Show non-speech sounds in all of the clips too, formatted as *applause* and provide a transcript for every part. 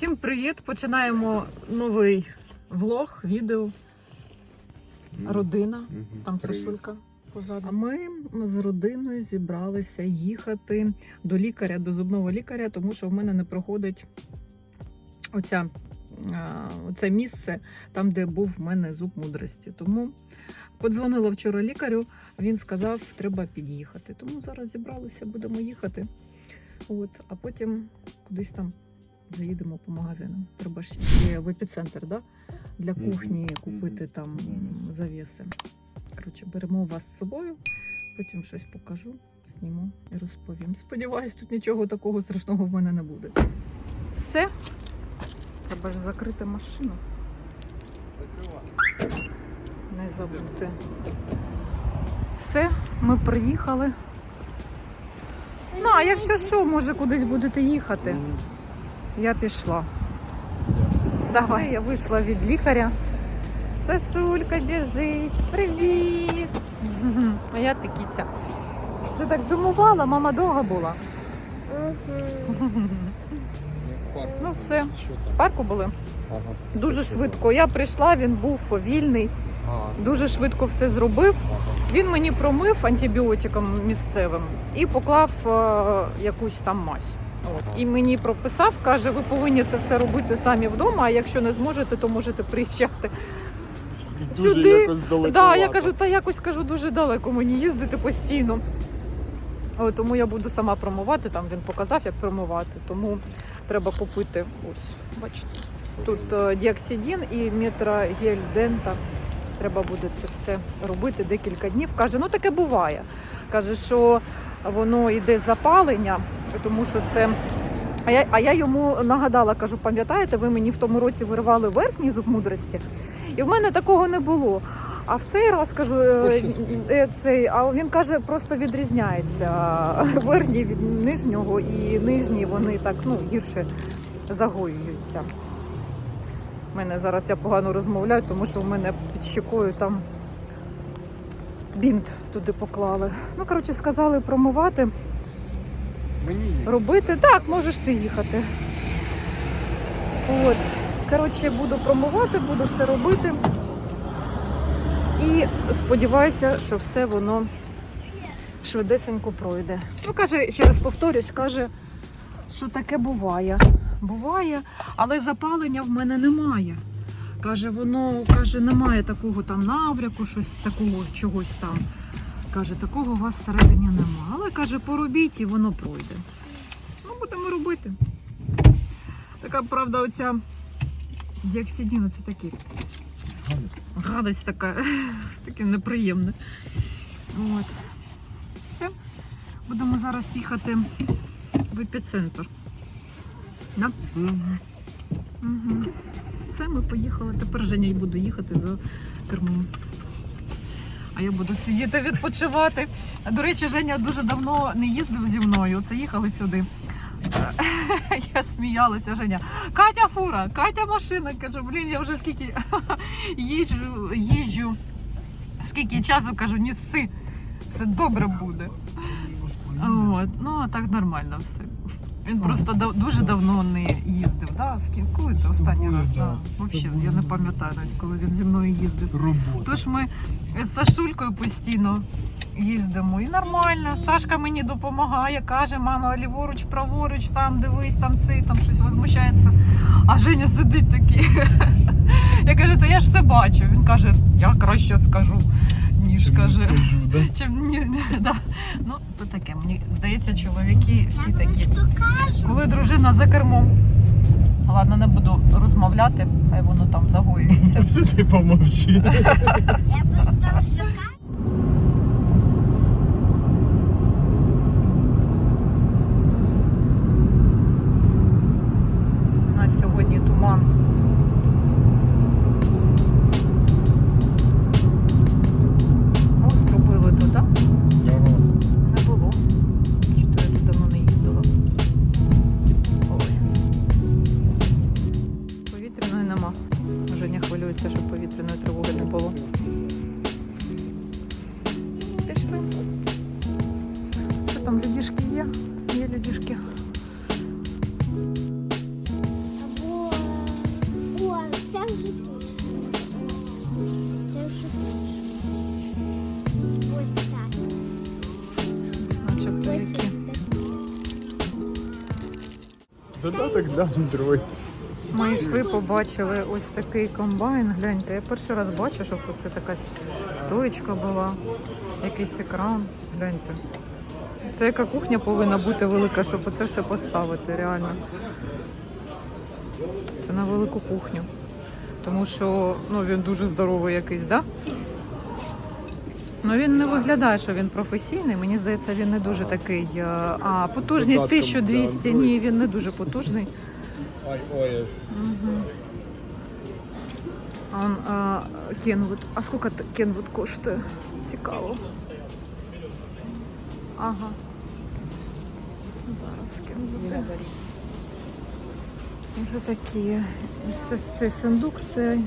Всім привіт! Починаємо новий влог, відео. Родина. Там Привіт. Сашулька позаду. А ми з родиною зібралися їхати до лікаря, до зубного лікаря, тому що в мене не проходить оця, а, оце місце, там, де був в мене зуб мудрості. Тому подзвонила вчора лікарю, він сказав, треба під'їхати. Тому зараз зібралися, будемо їхати. От, а потім кудись там заїдемо по магазинам. Треба ще ще в епіцентр, да? для кухні купити там Завіси. завіси. Коротше, беремо вас з собою, потім щось покажу, зніму і розповім. Сподіваюсь, тут нічого такого страшного в мене не буде. Все. Треба ж закрити машину. Не забути. Все, ми приїхали. Ну, а якщо що, може кудись будете їхати? Я пішла. Давай, я вийшла від лікаря. Сашулька біжить. Привіт! *laughs* А я тикіця. Ти так зумувала, мама довго була. Ну все, в парку були. Ага. Дуже швидко. Я прийшла, він був вільний? Дуже швидко все зробив. ага. Він мені промив антибіотиком місцевим і поклав е, якусь там мазь. І мені прописав, каже, ви повинні це все робити самі вдома, а якщо не зможете, то можете приїжджати. Дуже Сюди. якось далеко. Да, я кажу, та якось кажу дуже далеко мені їздити постійно. О, тому я буду сама промивати, там він показав, як промивати. Тому треба купити ось, бачите. Тут е, діоксидін і метрогель дента. Треба буде це все робити декілька днів. Каже, ну таке буває. Каже, що воно йде запалення, тому що це. А я, а я йому нагадала, кажу, пам'ятаєте, ви мені в тому році виривали верхній зуб мудрості, і в мене такого не було. А в цей раз кажу, е, е, цей, а він каже, просто відрізняється *laughs* верхній від нижнього, і нижні вони так ну, гірше загоюються. У мене зараз я погано розмовляю, тому що в мене під щекою там бінт туди поклали. Ну, коротше, сказали промивати, Мені робити. Так, можеш ти їхати. От. Коротше, буду промивати, буду все робити. І сподіваюся, що все воно швидесенько пройде. Ну, каже, ще раз повторюсь, каже, що таке буває. Буває, але запалення в мене немає. Каже, воно каже, немає такого там навряку, щось такого, чогось там. Каже, такого у вас всередині нема. Але каже, поробіть і воно пройде. Ну, будемо робити. Така, правда, оця діоксидін, це такий гадость така, *laughs* таке неприємне. От. Все. Будемо зараз їхати в епіцентр. Да? Угу. Все, ми поїхали. Тепер Женя й буде їхати за кермом. А я буду сидіти відпочивати. До речі, Женя дуже давно не їздив зі мною. Це їхали сюди. *laughs* Я сміялася, Женя. Катя фура, Катя машина. Кажу, блін, я вже скільки *laughs* їжджу, їжджу. Скільки часу кажу, ніси. Все добре буде. От. Ну, а так нормально все. Він просто дав- дуже давно не їздив. Да? Скільки коли це останній тобою, раз? да, з тобою, я не пам'ятаю навіть, коли він зі мною їздив. Робота. Тож ми з Сашулькою постійно їздимо. І нормально. Сашка мені допомагає, каже, мама, ліворуч, праворуч, там дивись, там цей, там щось возмущається. А Женя сидить такий. *laughs* Я кажу, то я ж все бачу. Він каже, я краще скажу, ніж каже. да? *laughs* Чим ні, ні, да. Ну, то таке. Мені здається, чоловіки всі такі. Коли дружина за кермом. Ладно, не буду розмовляти, хай воно там загоюється. *laughs* Все ти помовчи. Я просто в класно було. Пішли. Що там людішки є? Є людішки. Або О, це вже тут. Android. Ми йшли, побачили ось такий комбайн. Гляньте, я перший раз бачу, щоб це така с- стоечка була, якийсь екран. Гляньте. Це яка кухня повинна бути велика, щоб оце все поставити, реально. Це на велику кухню. Тому що ну, він дуже здоровий якийсь, так? Да? Ну він не виглядає, що він професійний. Мені здається, він не дуже такий. е, А потужний 1200. Ні, він не дуже потужний. iOS. Угу. А, он, а, Кенвуд. А сколько Кенвуд коштує? Цікаво. Ага. Зараз Кенвуди. Вже такі. Це, це сундук, це.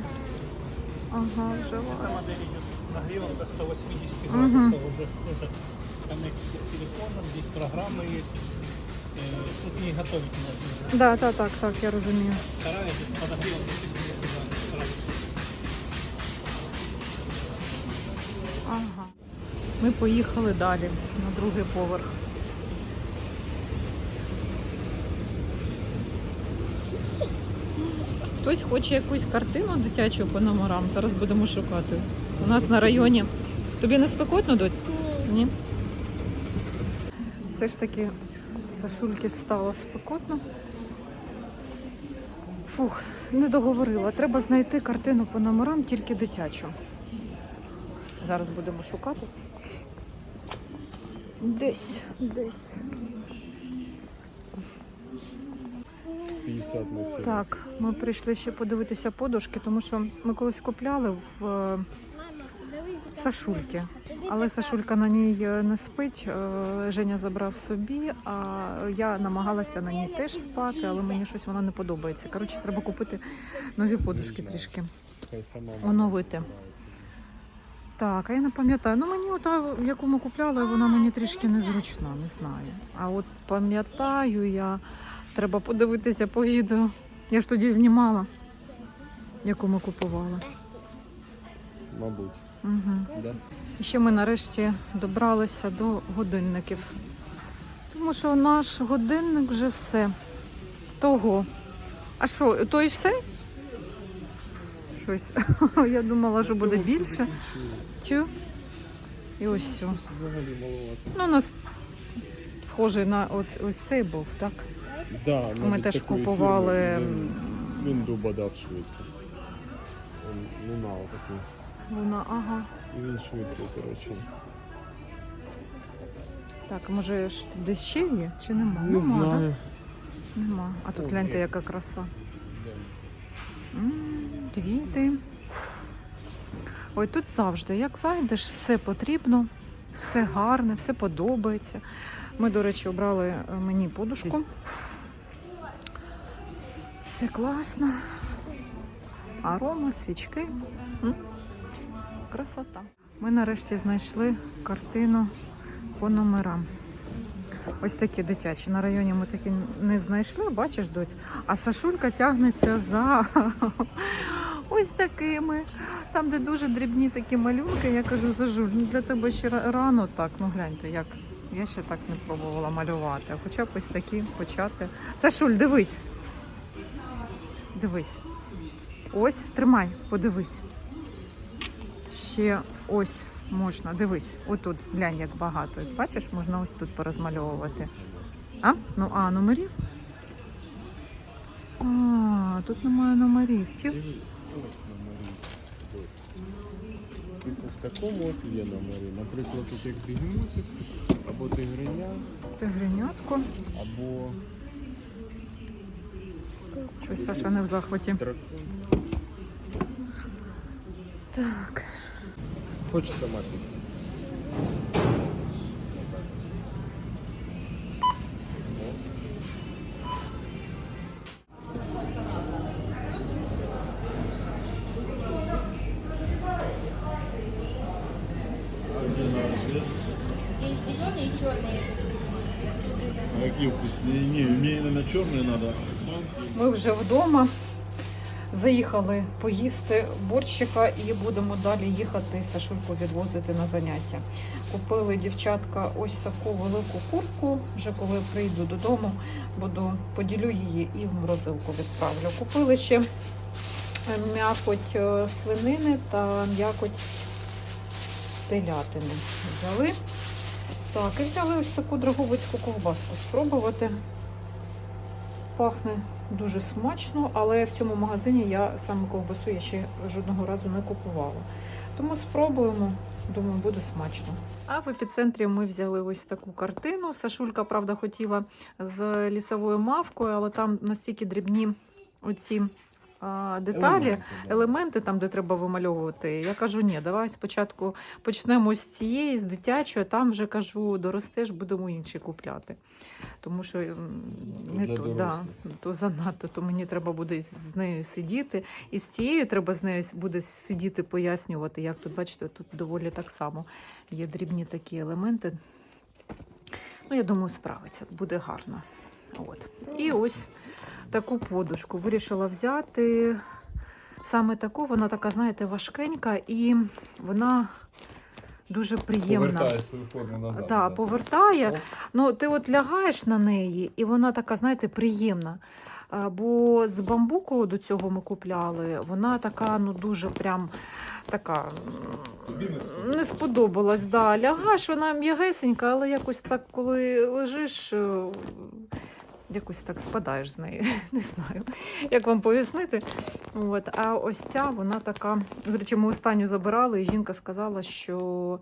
Ага, вже ва- Модель идет нагревом до 180 Мгм. градусов, уже, уже коннектится с телефоном, здесь программа есть. Не готовить можно. Да, так, так, так, я розумію. Вторая идет с подогревом до 60 градусов. Ага. Ми поїхали далі на другий поверх. Хтось хоче якусь картину дитячу по номерам. Зараз будемо шукати. У нас на районі. Тобі не спекотно, доць? Ні. Все ж таки Сашульки стало спекотно. Фух, не договорила. Треба знайти картину по номерам тільки дитячу. Зараз будемо шукати. Десь, десь. 50 на 7. Так, ми прийшли ще подивитися подушки, тому що ми колись купляли в е, Сашульки. Але Сашулька на ній е, не спить. е, Женя забрав собі, а я намагалася на ній теж спати, але мені щось вона не подобається. Коротше, треба купити нові подушки трішки. Оновити. Так, а я не пам'ятаю. Ну мені ота, яку ми купляли, вона мені трішки незручна, не знаю. А от пам'ятаю я, треба подивитися по відео. Я ж тоді знімала, яку ми купували. Мабуть. Угу. Да? І ще ми нарешті добралися до годинників. Тому що наш годинник вже все. Того. А що, то і все? Щось. *laughs* Я думала, що буде більше. Тю. І ось все. Ну, у нас схожий на ось, ось цей був, так? Да, Ми теж купували. фірми. Він, він дубадав швидко. Він лунав такий. Вона, ага. І він швидко, коротше. Так, може ж десь ще є? Чи нема? Не нема, да? знаю. Нема. А тут гляньте, яка краса. М, Квіти. Ой, тут завжди, як зайдеш, все потрібно, все гарне, все подобається. Ми, до речі, обрали е, мені подушку. Все класно. Арома, свічки. М, Красота. Ми нарешті знайшли картину по номерам. Ось такі дитячі. На районі ми такі не знайшли, бачиш, доць. А Сашулька тягнеться за *laughs* ось такими. Там, де дуже дрібні такі малюнки, я кажу, Зажуль, ну для тебе ще рано так. Ну гляньте, як. Я ще так не пробувала малювати. Хоча б ось такі почати. Сашуль, дивись. Дивись. Ось, тримай, подивись. Ще ось можна, дивись, отут, глянь, як багато. Бачиш, можна ось тут порозмальовувати. А? Ну, а, номерів? А, тут немає номерів. Дивись, ось номери. Типу в такому от є номери. Наприклад, тут як бігемотик, або тигриня, Тигренятко. або Щось Саша не в захваті. дракон. Так. Хочеться мати. Есть зеленые и черные. А какие вкусные? Не, мне, наверное, черные надо. Ми вже вдома. Заїхали поїсти борщика і будемо далі їхати Сашульку відвозити на заняття. Купили дівчатка ось таку велику куртку. Вже коли прийду додому, буду поділю її і в морозилку відправлю. Купили ще е, м'якоть е, свинини та м'якоть телятини. Взяли. Так, і взяли ось таку драговицьку ковбаску спробувати. Пахне дуже смачно, але в цьому магазині я саме ковбасу я ще жодного разу не купувала. Тому спробуємо. Думаю, буде смачно. А в епіцентрі ми взяли ось таку картину. Сашулька, правда, хотіла з лісовою мавкою, але там настільки дрібні оці а, деталі, елементи, там, де треба вимальовувати. Я кажу, ні, давай спочатку почнемо з цієї, з дитячої, а там вже кажу, доростеш, будемо інші купляти. Тому що не Для то, да, то занадто, то мені треба буде з нею сидіти. І з цією треба з нею буде сидіти, пояснювати, як тут, бачите, тут доволі так само є дрібні такі елементи. Ну, я думаю, справиться, буде гарно. От. І ось таку подушку вирішила взяти. Саме таку, вона така, знаєте, важкенька і вона дуже приємна. Повертає свою форму назад. Так, да. повертає. О. Ну, ти от лягаєш на неї, і вона така, знаєте, приємна. Бо з бамбуку до цього ми купляли, вона така, ну дуже прям така Тобі не сподобалось? не сподобалась. Да. Лягаєш, вона м'ягесенька, але якось так, коли лежиш, е, якось так спадаєш з неї. *laughs* Не знаю, як вам пояснити. От. А ось ця, вона така. До речі, ми останню забирали, і жінка сказала, що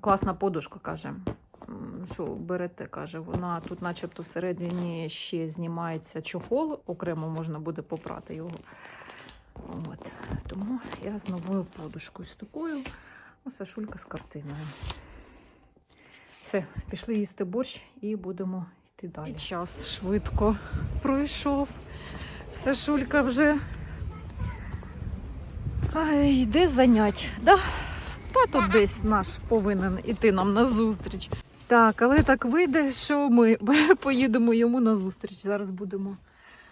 класна подушка, каже. Що берете, каже, вона тут, начебто, всередині ще знімається чохол, окремо можна буде попрати його. От. Тому я з новою подушкою з такою, а Сашулька з картиною. Все, пішли їсти борщ і будемо йти далі. І час швидко пройшов. Сашулька вже Ай, йде занять. Да? Тато десь наш повинен іти нам на зустріч. Так, але так вийде, що ми *laughs* поїдемо йому на зустріч. Зараз будемо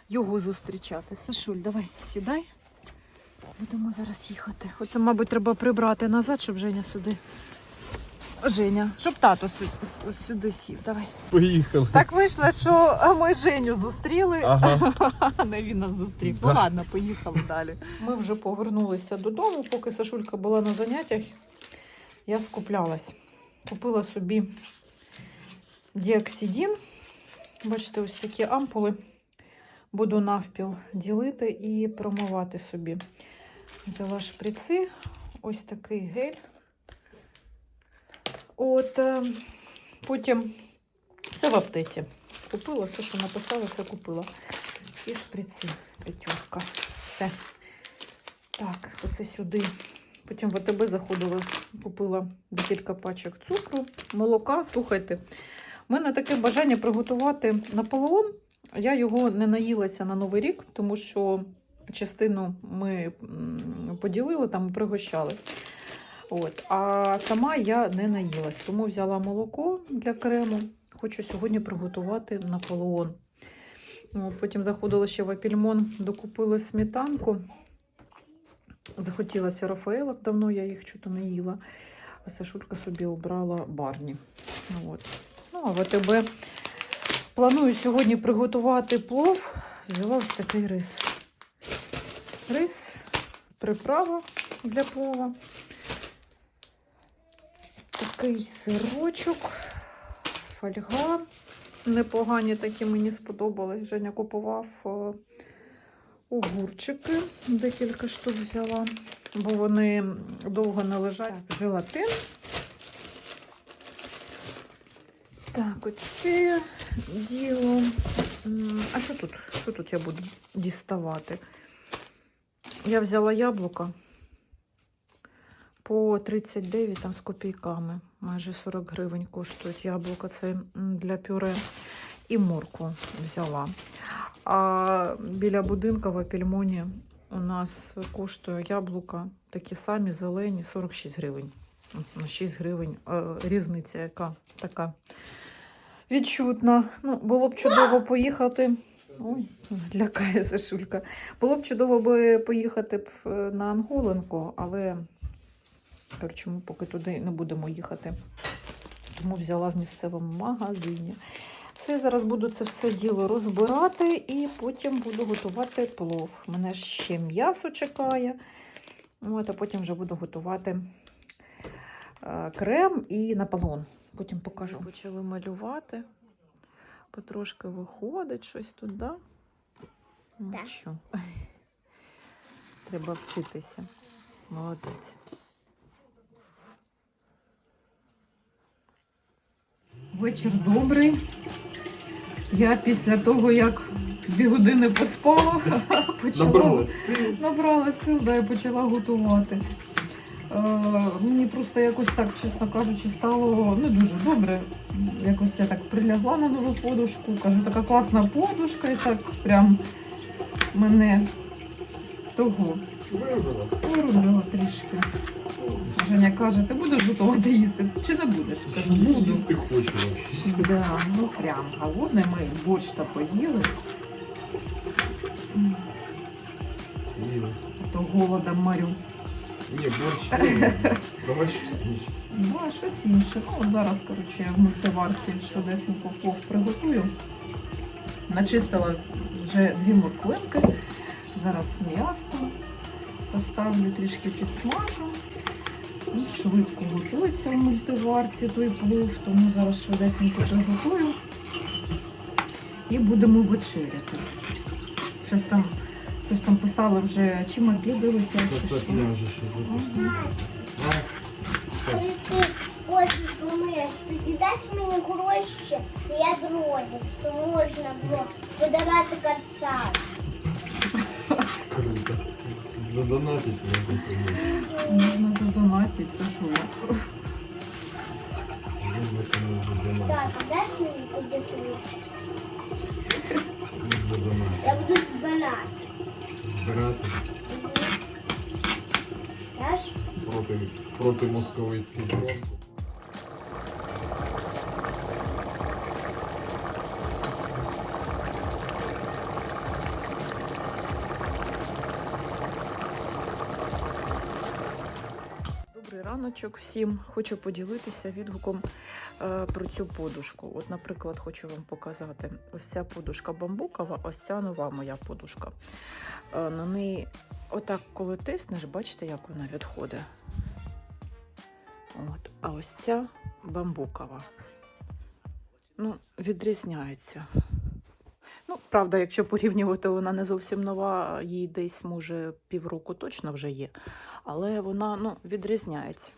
його зустрічати. Сашуль, давай сідай. Будемо зараз їхати. Оце, мабуть, треба прибрати назад, щоб Женя сюди. Женя, щоб тато сю- с- сюди сів. Давай. Поїхали. Так вийшло, що ми Женю зустріли, Ага. а *laughs* не він нас зустрів. Ну ладно, поїхали далі. Ми вже повернулися додому, поки Сашулька була на заняттях. Я скуплялась. Купила собі діоксидін. Бачите, ось такі ампули. Буду навпіл ділити і промивати собі. Взяла шприци, ось такий гель. От е, потім це в аптеці. Купила все, що написала, все купила. І шприци, п'ятерка. Все. Так, оце сюди. Потім в АТБ заходила, купила декілька пачок цукру, молока. Слухайте, в мене таке бажання приготувати Наполеон. Я його не наїлася на Новий рік, тому що частину ми поділили, там пригощали. От. А сама я не наїлась, тому взяла молоко для крему. Хочу сьогодні приготувати Наполеон. От, потім заходила ще в Апільмон, докупили сметанку. Захотілося Рафаелок, давно я їх чого не їла. А Сашулька собі обрала барні. От. Ну, а в АТБ планую сьогодні приготувати плов. Взяла ось такий рис. Рис, приправа для плова. Такий сирочок, фольга. Непогані такі мені сподобались. Женя купував е, огурчики, декілька штук взяла, бо вони довго не лежать. Так, желатин. Так, оце діло. А що тут? Що тут я буду діставати? Я взяла яблука по 39 там з копійками. Майже 40 гривень коштують яблука. Це для пюре. І морку взяла. А біля будинка в Апельмоні у нас коштує яблука такі самі зелені 46 гривень. На 6 гривень е, різниця, яка така відчутна. Ну, було б чудово поїхати Ой, лякає Сашулька. Було б чудово би поїхати б е, на Анголенко, але ми поки туди не будемо їхати. Тому взяла в місцевому магазині. Все, зараз буду це все діло розбирати і потім буду готувати плов. Мене ще м'ясо чекає. От, а потім вже буду готувати е, крем і наполон. Потім покажу. Почали малювати. Потрошки виходить щось тут, да? Ну, Так. що? *laughs* Треба вчитися. Молодець. Вечір добрий. Я після того, як дві години поспала, *laughs* почала сил. набрала сил, да, і почала готувати. Е, мені просто якось так, чесно кажучи, стало не дуже добре. Якось я так прилягла на нову подушку, кажу, така класна подушка, і так прям мене того Вирубила трішки. Женя каже, ти будеш готувати їсти чи не будеш? Кажу, буду. Їсти хочу. Да, ну прям голодний, ми борщ та поїли. А то голодом морю. Ні, борщ. ні. Давай щось інше. Ну, а щось інше. Ну, от зараз, коротше, я в мультиварці швидесенько плов приготую. Начистила вже дві морквинки. Зараз м'яско поставлю, трішки підсмажу. Ну, швидко готується в мультиварці той плов, тому зараз швидесенько приготую. І будемо вечеряти. Щось там, щось там писали вже, чим обіди летять, чи Це що. запустив. Мгм. Коли ти ось думаєш, тоді даш мені гроші, я дроблю, що можна було подарувати концерт. Круто. Задонатить можна задонатити, це що я. Можна кому задонатити. Так, даш мені. Я буду збирати. Збирати Даш? проти, проти московицьких фронту. Всім. Хочу поділитися відгуком е, про цю подушку. От, наприклад, хочу вам показати. Ось ця подушка бамбукова, ось ця нова моя подушка. Е, на неї, отак, коли тиснеш, бачите, як вона відходить. От. А ось ця бамбукова. Ну, відрізняється. Правда, якщо порівнювати, вона не зовсім нова, їй десь, може, півроку точно вже є але вона ну, відрізняється.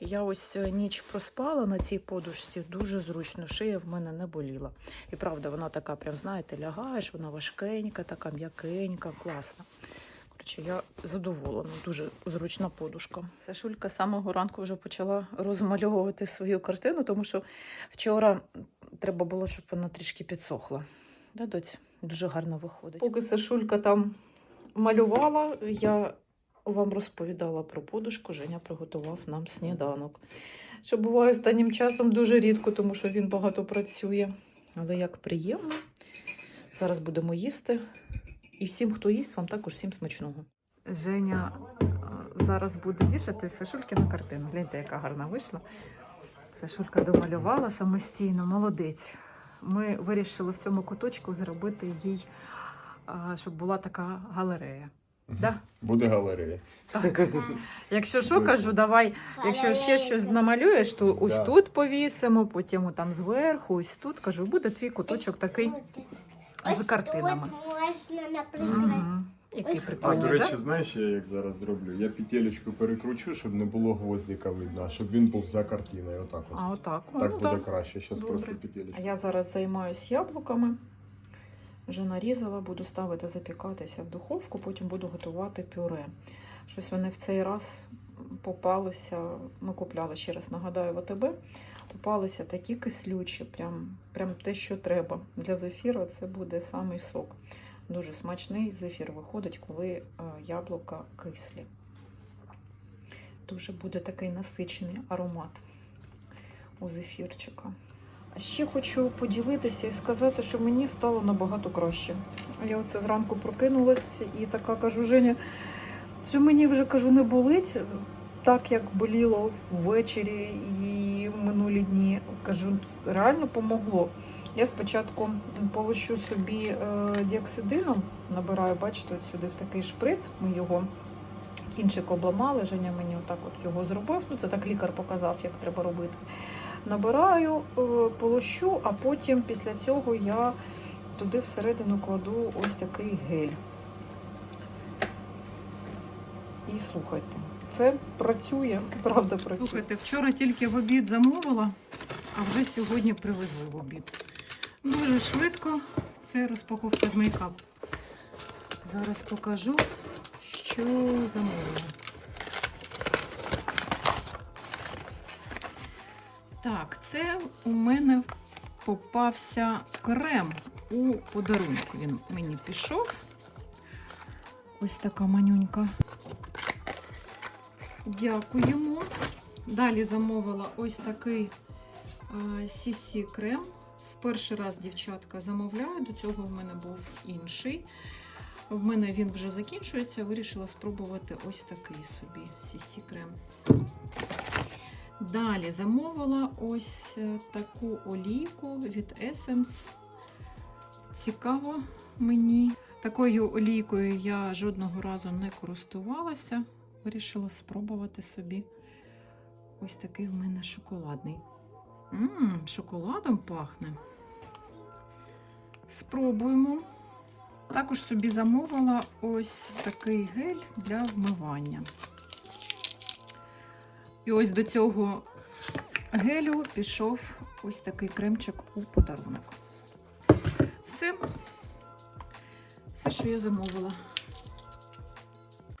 Я ось е, ніч проспала на цій подушці, дуже зручно, шия в мене не боліла. І правда, вона така, прям, знаєте, лягаєш, вона важкенька, така м'якенька, класна. Коротше, я задоволена, дуже зручна подушка. Сашулька з самого ранку вже почала розмальовувати свою картину, тому що вчора треба було, щоб вона трішки підсохла. Да, доць? Дуже гарно виходить. Поки Сашулька там малювала, я вам розповідала про подушку, Женя приготував нам сніданок. Що буває останнім часом дуже рідко, тому що він багато працює. Але як приємно. Зараз будемо їсти. І всім, хто їсть, вам також всім смачного. Женя зараз буде вішати Сашулькину картину. Гляньте, яка гарна вийшла. Сашулька домалювала самостійно, молодець. Ми вирішили в цьому куточку зробити їй, щоб була така галерея. Да? Буде галерея. Так. Якщо що, кажу, давай, якщо ще щось намалюєш, то ось Да. тут повісимо, потім там зверху, ось тут. Кажу, буде твій куточок такий Ось з картинами. Тут можна, наприклад, Мгм. Який Ось А, до речі, знаєш, я як зараз зроблю? Я петелечку перекручу, щоб не було гвоздика видно, щоб він був за картиною. Отак от. А отак. О, так ну, буде так. краще. Зараз Добре. просто А я зараз займаюсь яблуками. Вже нарізала, буду ставити запікатися в духовку, потім буду готувати пюре. Щось вони в цей раз попалися. Ми купляли ще раз, нагадаю, в АТБ. Попалися такі кислючі, прям, прям те, що треба. Для зефіру це буде самий сок. Дуже смачний зефір виходить, коли е, яблука кислі. Дуже буде такий насичений аромат у зефірчика. Ще хочу поділитися і сказати, що мені стало набагато краще. Я оце зранку прокинулась і така кажу, Женя, що мені вже кажу, не болить так, як боліло ввечері і минулі дні. Кажу, реально помогло. Я спочатку полощу собі е, діоксидином, набираю, бачите, от сюди в такий шприц. Ми його кінчик обламали. Женя мені отак от його зробив. Ну, це так лікар показав, як треба робити. Набираю, е, полощу, а потім після цього я туди всередину кладу ось такий гель. І слухайте, це працює, правда працює. Слухайте, вчора тільки в обід замовила, а вже сьогодні привезли в обід. Дуже швидко. Це розпаковка з мейкап. Зараз покажу, що замовила. Так, це у мене попався крем у подарунок. Він мені пішов. Ось така манюнька. Дякуємо. Далі замовила ось такий CC крем. Перший раз дівчатка замовляю. До цього в мене був інший. В мене він вже закінчується. Вирішила спробувати ось такий собі CC крем. Далі замовила ось е, таку олійку від Essence. Цікаво мені. Такою олійкою я жодного разу не користувалася. Вирішила спробувати собі. Ось такий в мене шоколадний. Ммм, шоколадом пахне. Спробуємо. Також собі замовила ось такий гель для вмивання. І ось до цього гелю пішов ось такий кремчик у подарунок. Все, все, що я замовила.